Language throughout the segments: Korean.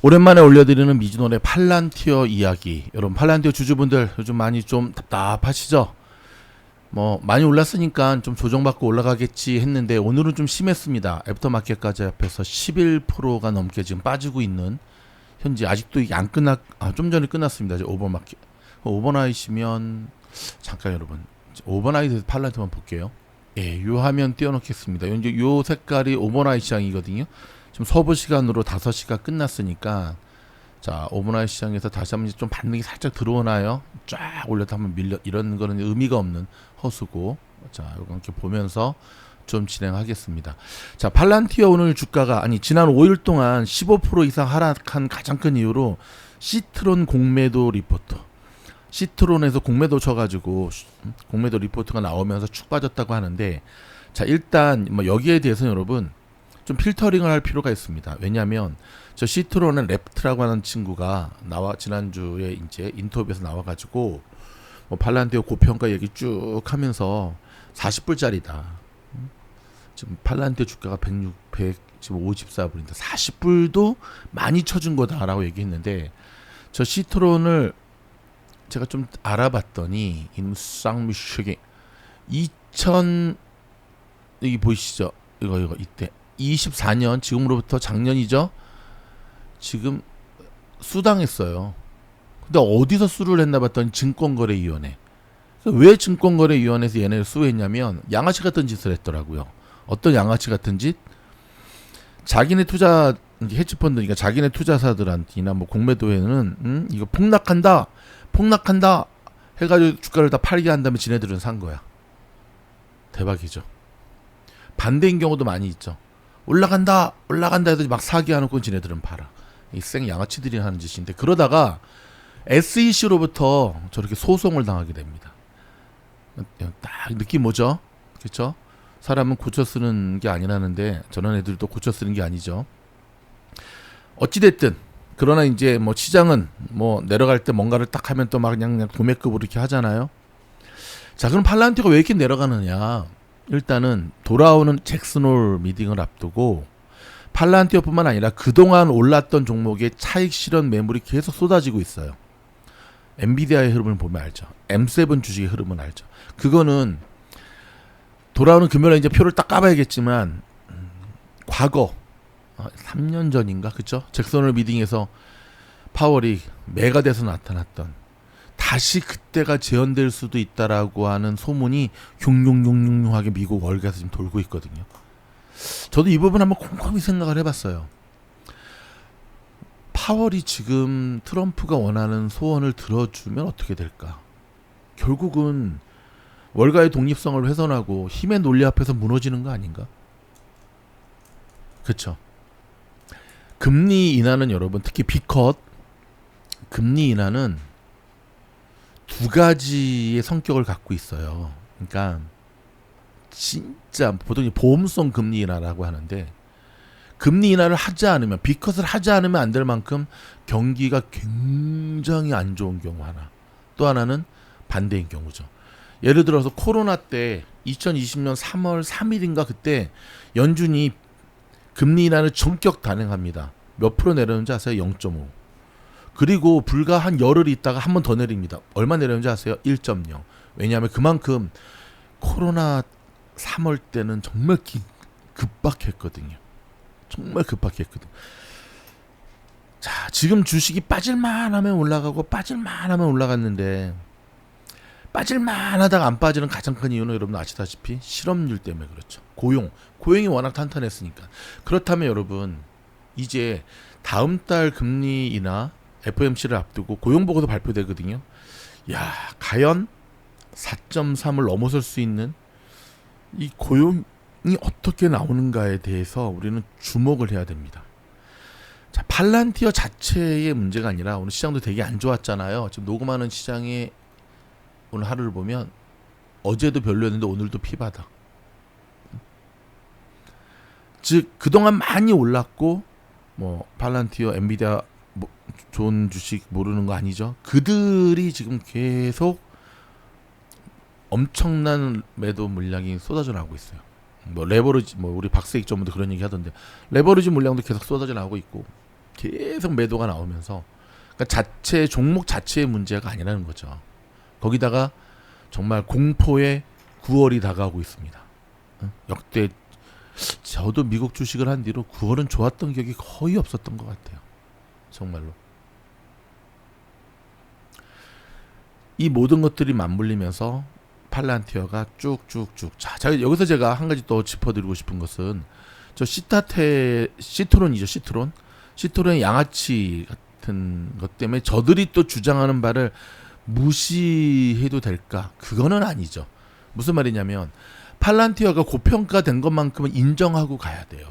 오랜만에 올려드리는 미즈노의 팔란티어 이야기. 여러분 팔란티어 주주분들 요즘 많이 좀 답답하시죠? 뭐 많이 올랐으니까 좀 조정받고 올라가겠지 했는데 오늘은 좀 심했습니다. 애프터마켓까지 앞에서 11%가 넘게 지금 빠지고 있는 현재 아직도 이게 안 끝났 아, 좀 전에 끝났습니다. 이제 오버마켓. 오버나이시면 잠깐 여러분 오버나이트 팔란티어만 볼게요. 예, 요 화면 띄워놓겠습니다. 이제 요 색깔이 오버나이트 시장이거든요. 지금 서부 시간으로 5시가 끝났으니까 자 오버나이트 시장에서 다시 한번 좀 반등이 살짝 들어오나요? 쫙 올렸다 한번 밀려 이런 거는 의미가 없는 허수고 자 이렇게 보면서 좀 진행하겠습니다. 자 팔란티어 오늘 주가가 아니 지난 5일 동안 15% 이상 하락한 가장 큰 이유로 시트론 공매도 리포트 시트론에서 공매도 쳐 가지고 공매도 리포트가 나오면서 축 빠졌다고 하는데 자 일단 뭐 여기에 대해서는 여러분 좀 필터링을 할 필요가 있습니다. 왜냐하면 저 시트론의 랩트라고 하는 친구가 나와 지난주에 이제 인터뷰에서 나와가지고 뭐 팔란티오 고평가 얘기 쭉 하면서 40불짜리다. 지금 팔란티오 주가가 106, 100 지금 54불인데 40불도 많이 쳐준 거다라고 얘기했는데 저 시트론을 제가 좀 알아봤더니 임쌍미슈게 2000 여기 보이시죠? 이거 이거 이때 24년 지금으로부터 작년이죠. 지금 수당했어요. 근데 어디서 수를 했나 봤더니 증권거래위원회. 왜 증권거래위원회에서 얘네를 수했냐면 양아치 같은 짓을 했더라고요. 어떤 양아치 같은 짓? 자기네 투자 헤지펀드니까 자기네 투자사들한테나 뭐 공매도에는 음, 이거 폭락한다, 폭락한다 해가지고 주가를 다 팔게 한 다음에 지네들은 산 거야. 대박이죠. 반대인 경우도 많이 있죠. 올라간다, 올라간다 해도 막 사기 하놓고 지네들은 팔아. 이생 양아치들이 하는 짓인데 그러다가 SEC로부터 저렇게 소송을 당하게 됩니다. 딱 느낌 뭐죠? 그렇죠? 사람은 고쳐 쓰는 게 아니라는데 저런 애들도 고쳐 쓰는 게 아니죠. 어찌 됐든 그러나 이제 뭐 시장은 뭐 내려갈 때 뭔가를 딱 하면 또 막 그냥, 그냥 도매급으로 이렇게 하잖아요. 자, 그럼 팔란티가 왜 이렇게 내려가느냐? 일단은 돌아오는 잭슨홀 미팅을 앞두고 팔란티어뿐만 아니라 그동안 올랐던 종목의 차익 실현 매물이 계속 쏟아지고 있어요. 엔비디아의 흐름을 보면 알죠. M7 주식의 흐름은 알죠. 그거는 돌아오는 금요일에 이제 표를 딱 까봐야겠지만 음, 과거 3년 전인가 그죠? 잭슨홀 미팅에서 파월이 매가 돼서 나타났던 다시 그때가 재현될 수도 있다라고 하는 소문이 흉흉흉흉하게 미국 월가에서 지금 돌고 있거든요. 저도 이 부분 한번 곰곰이 생각을 해봤어요. 파월이 지금 트럼프가 원하는 소원을 들어주면 어떻게 될까? 결국은 월가의 독립성을 훼손하고 힘의 논리 앞에서 무너지는 거 아닌가? 그렇죠. 금리 인하는 여러분 특히 비컷 금리 인하는 두 가지의 성격을 갖고 있어요. 그러니까 진짜 보통 보험성 금리 인하라고 하는데 금리 인하를 하지 않으면 비컷을 하지 않으면 안 될 만큼 경기가 굉장히 안 좋은 경우 하나. 또 하나는 반대인 경우죠. 예를 들어서 코로나 때 2020년 3월 3일인가 그때 연준이 금리 인하를 전격 단행합니다. 몇 프로 내렸는지 아세요? 0.5. 그리고 불과 한 열흘 있다가 한 번 더 내립니다. 얼마 내렸는지 아세요? 1.0. 왜냐하면 그만큼 코로나 3월 때는 정말 기, 급박했거든요. 정말 급박했거든. 자, 지금 주식이 빠질만 하면 올라가고 빠질만 하면 올라갔는데 빠질만 하다가 안 빠지는 가장 큰 이유는 여러분 아시다시피 실업률 때문에 그렇죠. 고용. 고용이 워낙 탄탄했으니까. 그렇다면 여러분 이제 다음 달 금리 인 하 FOMC를 앞두고 고용 보고도 발표되거든요. 야, 과연 4.3을 넘어설 수 있는 이 고용이 어떻게 나오는가에 대해서 우리는 주목을 해야 됩니다. 자, 팔란티어 자체의 문제가 아니라 오늘 시장도 되게 안 좋았잖아요. 지금 녹음하는 시장의 오늘 하루를 보면 어제도 별로였는데 오늘도 피바다. 즉 그동안 많이 올랐고 뭐 팔란티어, 엔비디아 뭐 좋은 주식 모르는 거 아니죠? 그들이 지금 계속 엄청난 매도 물량이 쏟아져 나오고 있어요. 뭐 레버리지 뭐 우리 박세익 전문도 그런 얘기 하던데 레버리지 물량도 계속 쏟아져 나오고 있고 계속 매도가 나오면서 그러니까 자체 종목 자체의 문제가 아니라는 거죠. 거기다가 정말 공포의 9월이 다가오고 있습니다. 응? 역대 저도 미국 주식을 한 뒤로 9월은 좋았던 기억이 거의 없었던 것 같아요. 정말로. 이 모든 것들이 맞물리면서 팔란티어가 쭉쭉쭉. 자, 자 여기서 제가 한 가지 또 짚어드리고 싶은 것은 저 시타테 시트론이죠, 시트론. 시트론의 양아치 같은 것 때문에 저들이 또 주장하는 바를 무시해도 될까? 그거는 아니죠. 무슨 말이냐면 팔란티어가 고평가된 것만큼은 인정하고 가야 돼요.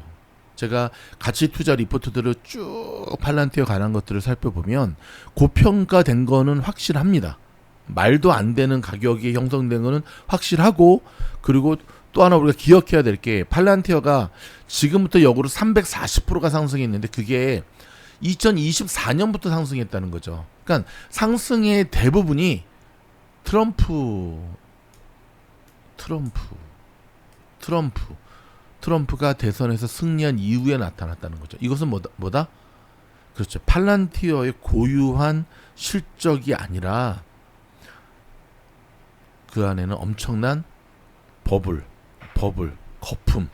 제가 가치 투자 리포트들을 쭉 팔란티어 관한 것들을 살펴보면 고평가된 거는 확실합니다. 말도 안 되는 가격이 형성된 거는 확실하고 그리고 또 하나 우리가 기억해야 될 게 팔란티어가 지금부터 역으로 340%가 상승했는데 그게 2024년부터 상승했다는 거죠. 그러니까 상승의 대부분이 트럼프 트럼프 트럼프 트럼프가 대선에서 승리한 이후에 나타났다는 거죠. 이것은 뭐다? 뭐다? 그렇죠. 팔란티어의 고유한 실적이 아니라 그 안에는 엄청난 버블, 버블, 거품,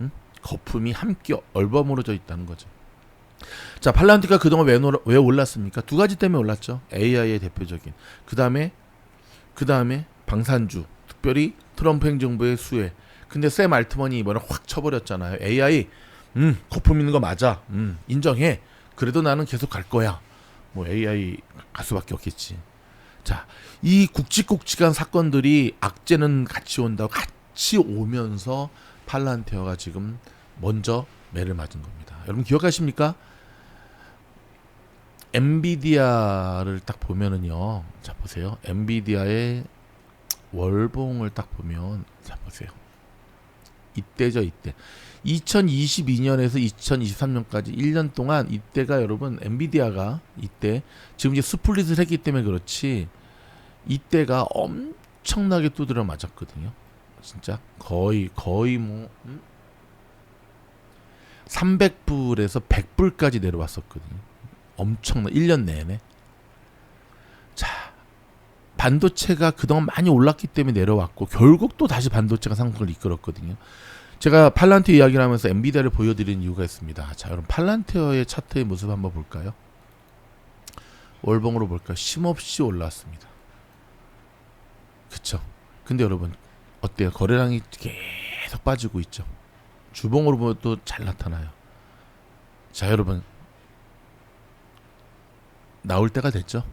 응? 거품이 함께 얼버무려져 있다는 거죠. 자, 팔란티가 그동안 왜, 노- 왜 올랐습니까? 두 가지 때문에 올랐죠. AI의 대표적인. 그 다음에, 그 다음에 방산주, 특별히 트럼프 행정부의 수혜. 근데 샘 알트먼이 이번에 확 쳐버렸잖아요. AI, 음, 거품 있는 거 맞아. 음, 인정해. 그래도 나는 계속 갈 거야. 뭐 AI 갈 수밖에 없겠지. 자, 이 굵직굵직한 사건들이 악재는 같이 온다고 같이 오면서 팔란테어가 지금 먼저 매를 맞은 겁니다. 여러분 기억하십니까? 엔비디아를 딱 보면은요. 자 보세요. 엔비디아의 월봉을 딱 보면 자 보세요. 이때죠, 이때. 2022년에서 2023년까지 1년 동안 이때가 여러분 엔비디아가 이때 지금 이제 스플릿을 했기 때문에 그렇지 이때가 엄청나게 두드려 맞았거든요. 진짜 거의 거의 뭐 음? 300불에서 100불까지 내려왔었거든요. 엄청나 1년 내내. 자, 반도체가 그동안 많이 올랐기 때문에 내려왔고 결국 또 다시 반도체가 상승을 이끌었거든요. 제가 팔란티어 이야기를 하면서 엔비디아를 보여드리는 이유가 있습니다. 자, 여러분 팔란티어의 차트의 모습 한번 볼까요? 월봉으로 볼까요? 쉼없이 올라왔습니다. 그쵸? 근데 여러분 어때요? 거래량이 계속 빠지고 있죠. 주봉으로 보면 또 잘 나타나요. 자, 여러분 나올 때가 됐죠.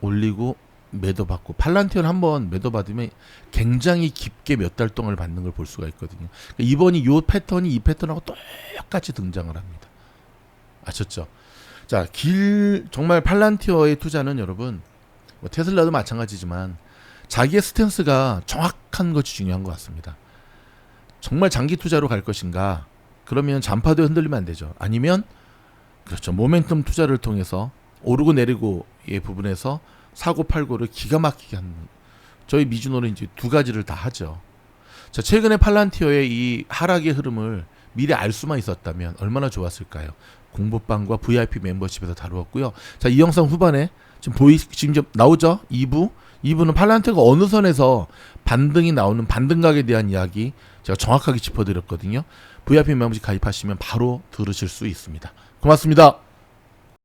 올리고 매도 받고 팔란티어를 한번 매도 받으면 굉장히 깊게 몇 달 동안을 받는 걸 볼 수가 있거든요. 그러니까 이번이 요 패턴이 이 패턴하고 똑같이 등장을 합니다. 아셨죠? 자, 길 정말 팔란티어의 투자는 여러분 뭐 테슬라도 마찬가지지만 자기의 스탠스가 정확한 것이 중요한 것 같습니다. 정말 장기 투자로 갈 것인가? 그러면 잔파도에 흔들리면 안 되죠. 아니면 그렇죠. 모멘텀 투자를 통해서 오르고 내리고의 부분에서 사고 팔고를 기가 막히게 하는 저희 미주노는 이제 두 가지를 다 하죠. 자, 최근에 팔란티어의 이 하락의 흐름을 미리 알 수만 있었다면 얼마나 좋았을까요? 공부방과 VIP 멤버십에서 다루었고요. 자, 이 영상 후반에 지금 보이 지금 좀 나오죠? 2부. 2부는 팔란티어가 어느 선에서 반등이 나오는 반등각에 대한 이야기 제가 정확하게 짚어드렸거든요. VIP 멤버십 가입하시면 바로 들으실 수 있습니다. 고맙습니다.